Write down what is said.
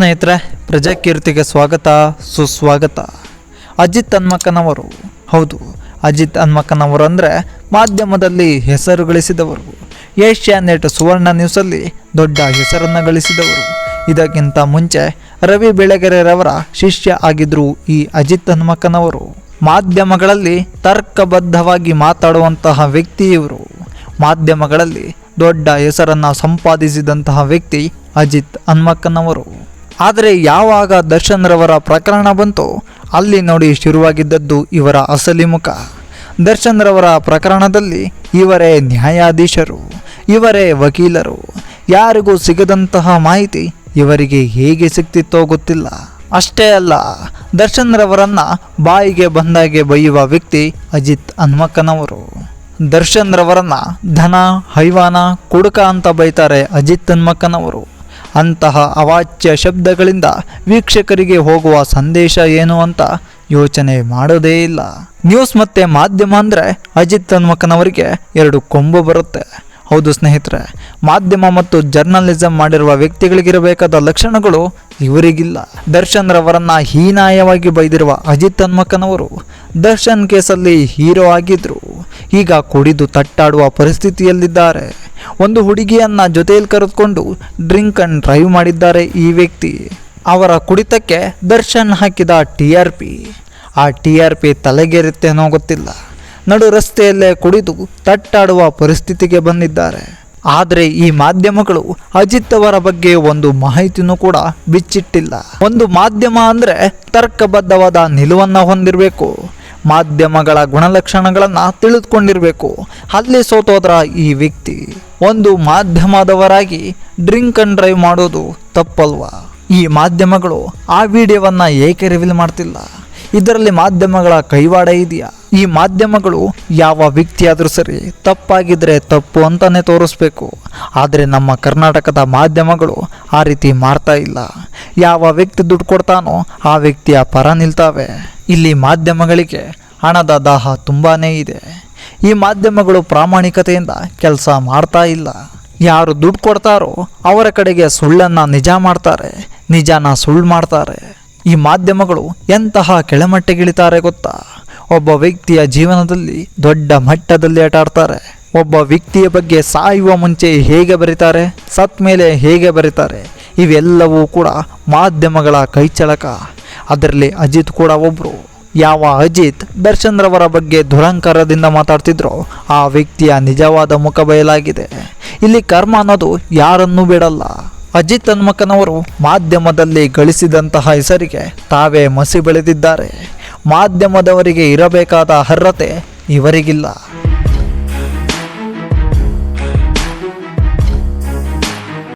ಸ್ನೇಹಿತರೆ ಪ್ರಜಾಕೀರ್ತಿಗೆ ಸ್ವಾಗತ, ಸುಸ್ವಾಗತ. ಅಜಿತ್ ಹನ್ಮಕ್ಕನವರು ಹೌದು, ಅಜಿತ್ ಹನ್ಮಕ್ಕನವರು ಅಂದರೆ ಮಾಧ್ಯಮದಲ್ಲಿ ಹೆಸರು ಗಳಿಸಿದವರು. ಏಷ್ಯಾ ನೆಟ್ ಸುವರ್ಣ ನ್ಯೂಸಲ್ಲಿ ದೊಡ್ಡ ಹೆಸರನ್ನು ಗಳಿಸಿದವರು. ಇದಕ್ಕಿಂತ ಮುಂಚೆ ರವಿ ಬೆಳಗೆರೆರವರ ಶಿಷ್ಯ ಆಗಿದ್ದರು ಈ ಅಜಿತ್ ಹನ್ಮಕ್ಕನವರು ಮಾಧ್ಯಮಗಳಲ್ಲಿ ತರ್ಕಬದ್ಧವಾಗಿ ಮಾತಾಡುವಂತಹ ವ್ಯಕ್ತಿ ಇವರು. ಮಾಧ್ಯಮಗಳಲ್ಲಿ ದೊಡ್ಡ ಹೆಸರನ್ನು ಸಂಪಾದಿಸಿದಂತಹ ವ್ಯಕ್ತಿ ಅಜಿತ್ ಹನ್ಮಕ್ಕನವರು ಆದರೆ ಯಾವಾಗ ದರ್ಶನ್ ರವರ ಪ್ರಕರಣ ಬಂತು ಅಲ್ಲಿ ನೋಡಿ ಶುರುವಾಗಿದ್ದದ್ದು ಇವರ ಅಸಲಿ ಮುಖ. ದರ್ಶನ್ ರವರ ಪ್ರಕರಣದಲ್ಲಿ ಇವರೇ ನ್ಯಾಯಾಧೀಶರು, ಇವರೇ ವಕೀಲರು. ಯಾರಿಗೂ ಸಿಗದಂತಹ ಮಾಹಿತಿ ಇವರಿಗೆ ಹೇಗೆ ಸಿಗ್ತಿತ್ತೋ ಗೊತ್ತಿಲ್ಲ. ಅಷ್ಟೇ ಅಲ್ಲ ದರ್ಶನ್ ರವರನ್ನ ಬಾಯಿಗೆ ಬಂದಾಗೆ ಬೈಯುವ ವ್ಯಕ್ತಿ ಅಜಿತ್ ಹನ್ಮಕ್ಕನವರು. ದರ್ಶನ್ ರವರನ್ನ ಧನ, ಹೈವಾನ, ಕುಡುಕ ಅಂತ ಬೈತಾರೆ ಅಜಿತ್ ಹನ್ಮಕ್ಕನವರು. ಅಂತಹ ಅವಾಚ್ಯ ಶಬ್ದಗಳಿಂದ ವೀಕ್ಷಕರಿಗೆ ಹೋಗುವ ಸಂದೇಶ ಏನು ಅಂತ ಯೋಚನೆ ಮಾಡೋದೇ ಇಲ್ಲ. ನ್ಯೂಸ್ ಮತ್ತೆ ಮಾಧ್ಯಮ ಅಂದರೆ ಅಜಿತ್ ಹನ್ಮಕ್ಕನವರಿಗೆ ಎರಡು ಕೊಂಬು ಬರುತ್ತೆ. ಹೌದು ಸ್ನೇಹಿತರೆ, ಮಾಧ್ಯಮ ಮತ್ತು ಜರ್ನಲಿಸಂ ಮಾಡಿರುವ ವ್ಯಕ್ತಿಗಳಿಗಿರಬೇಕಾದ ಲಕ್ಷಣಗಳು ಇವರಿಗಿಲ್ಲ. ದರ್ಶನ್ ರವರನ್ನ ಹೀನಾಯವಾಗಿ ಬೈದಿರುವ ಅಜಿತ್ ಹನ್ಮಕ್ಕನವರು ದರ್ಶನ್ ಕೇಸಲ್ಲಿ ಹೀರೋ ಆಗಿದ್ರು. ಈಗ ಕುಡಿದು ತಟ್ಟಾಡುವ ಪರಿಸ್ಥಿತಿಯಲ್ಲಿದ್ದಾರೆ. ಒಂದು ಹುಡುಗಿಯನ್ನು ಜೊತೆಯಲ್ಲಿ ಕರೆದುಕೊಂಡು ಡ್ರಿಂಕ್ ಅಂಡ್ ಡ್ರೈವ್ ಮಾಡಿದ್ದಾರೆ ಈ ವ್ಯಕ್ತಿ. ಅವರ ಕುಡಿತಕ್ಕೆ ದರ್ಶನ್ ಹಾಕಿದ ಟಿ ಆರ್ ಪಿ. ಆ ಟಿ ಆರ್ ಪಿ ತಲೆಗೆರುತ್ತೇನೋ ಗೊತ್ತಿಲ್ಲ. ನಡು ರಸ್ತೆಯಲ್ಲೇ ಕುಡಿದು ತಟ್ಟಾಡುವ ಪರಿಸ್ಥಿತಿಗೆ ಬಂದಿದ್ದಾರೆ. ಆದರೆ ಈ ಮಾಧ್ಯಮಗಳು ಅಜಿತ್ ಅವರ ಬಗ್ಗೆ ಒಂದು ಮಾಹಿತಿನೂ ಕೂಡ ಬಿಚ್ಚಿಟ್ಟಿಲ್ಲ. ಒಂದು ಮಾಧ್ಯಮ ಅಂದರೆ ತರ್ಕಬದ್ಧವಾದ ನಿಲುವನ್ನು ಹೊಂದಿರಬೇಕು. ಮಾಧ್ಯಮಗಳ ಗುಣಲಕ್ಷಣಗಳನ್ನು ತಿಳಿದುಕೊಂಡಿರಬೇಕು. ಅಲ್ಲಿ ಸೋತೋದ್ರ ಈ ವ್ಯಕ್ತಿ ಒಂದು ಮಾಧ್ಯಮದವರಾಗಿ ಡ್ರಿಂಕ್ ಅಂಡ್ ಡ್ರೈವ್ ಮಾಡೋದು ತಪ್ಪಲ್ವಾ? ಈ ಮಾಧ್ಯಮಗಳು ಆ ವಿಡಿಯೋವನ್ನು ಏಕೆ ರಿವೀಲ್ ಮಾಡ್ತಿಲ್ಲ? ಇದರಲ್ಲಿ ಮಾಧ್ಯಮಗಳ ಕೈವಾಡ ಇದೆಯಾ? ಈ ಮಾಧ್ಯಮಗಳು ಯಾವ ವ್ಯಕ್ತಿಯಾದರೂ ಸರಿ ತಪ್ಪಾಗಿದ್ರೆ ತಪ್ಪು ಅಂತಲೇ ತೋರಿಸ್ಬೇಕು. ಆದರೆ ನಮ್ಮ ಕರ್ನಾಟಕದ ಮಾಧ್ಯಮಗಳು ಆ ರೀತಿ ಮಾಡ್ತಾ ಇಲ್ಲ. ಯಾವ ವ್ಯಕ್ತಿ ದುಡ್ಡು ಕೊಡ್ತಾನೋ ಆ ವ್ಯಕ್ತಿಯ ಪರ ನಿಲ್ತಾವೆ. ಇಲ್ಲಿ ಮಾಧ್ಯಮಗಳಿಗೆ ಹಣದ ದಾಹ ತುಂಬಾ ಇದೆ. ಈ ಮಾಧ್ಯಮಗಳು ಪ್ರಾಮಾಣಿಕತೆಯಿಂದ ಕೆಲಸ ಮಾಡ್ತಾ ಇಲ್ಲ. ಯಾರು ದುಡ್ಡು ಕೊಡ್ತಾರೋ ಅವರ ಕಡೆಗೆ ಸುಳ್ಳನ್ನು ನಿಜ ಮಾಡ್ತಾರೆ. ನಿಜಾನ ಸುಳ್ಳು ಮಾಡ್ತಾರೆ. ಈ ಮಾಧ್ಯಮಗಳು ಎಂತಹ ಕೆಳಮಟ್ಟಗಿಳಿತಾರೆ ಗೊತ್ತಾ? ಒಬ್ಬ ವ್ಯಕ್ತಿಯ ಜೀವನದಲ್ಲಿ ದೊಡ್ಡ ಮಟ್ಟದಲ್ಲಿ ಆಟಾಡ್ತಾರೆ ಒಬ್ಬ ವ್ಯಕ್ತಿಯ ಬಗ್ಗೆ ಸಾಯುವ ಮುಂಚೆ ಹೇಗೆ ಬರೀತಾರೆ? ಸತ್ ಮೇಲೆ ಹೇಗೆ ಬರೀತಾರೆ? ಇವೆಲ್ಲವೂ ಕೂಡ ಮಾಧ್ಯಮಗಳ ಕೈಚಳಕ. ಅದರಲ್ಲಿ ಅಜಿತ್ ಕೂಡ ಒಬ್ಬರು ಯಾವ ಅಜಿತ್ ದರ್ಶನ್ ರವರ ಬಗ್ಗೆ ದುರಂಕಾರದಿಂದ ಮಾತಾಡ್ತಿದ್ರೋ, ಆ ವ್ಯಕ್ತಿಯ ನಿಜವಾದ ಮುಖ ಬಯಲಾಗಿದೆ. ಇಲ್ಲಿ ಕರ್ಮ ಅನ್ನೋದು ಯಾರನ್ನೂ ಬಿಡಲ್ಲ. ಅಜಿತ್ ಹನ್ಮಕ್ಕನವರು ಮಾಧ್ಯಮದಲ್ಲಿ ಗಳಿಸಿದಂತಹ ಹೆಸರಿಗೆ ತಾವೇ ಮಸಿ ಬೆಳೆದಿದ್ದಾರೆ. ಮಾಧ್ಯಮದವರಿಗೆ ಇರಬೇಕಾದ ಅರ್ಹತೆ ಇವರಿಗಿಲ್ಲ.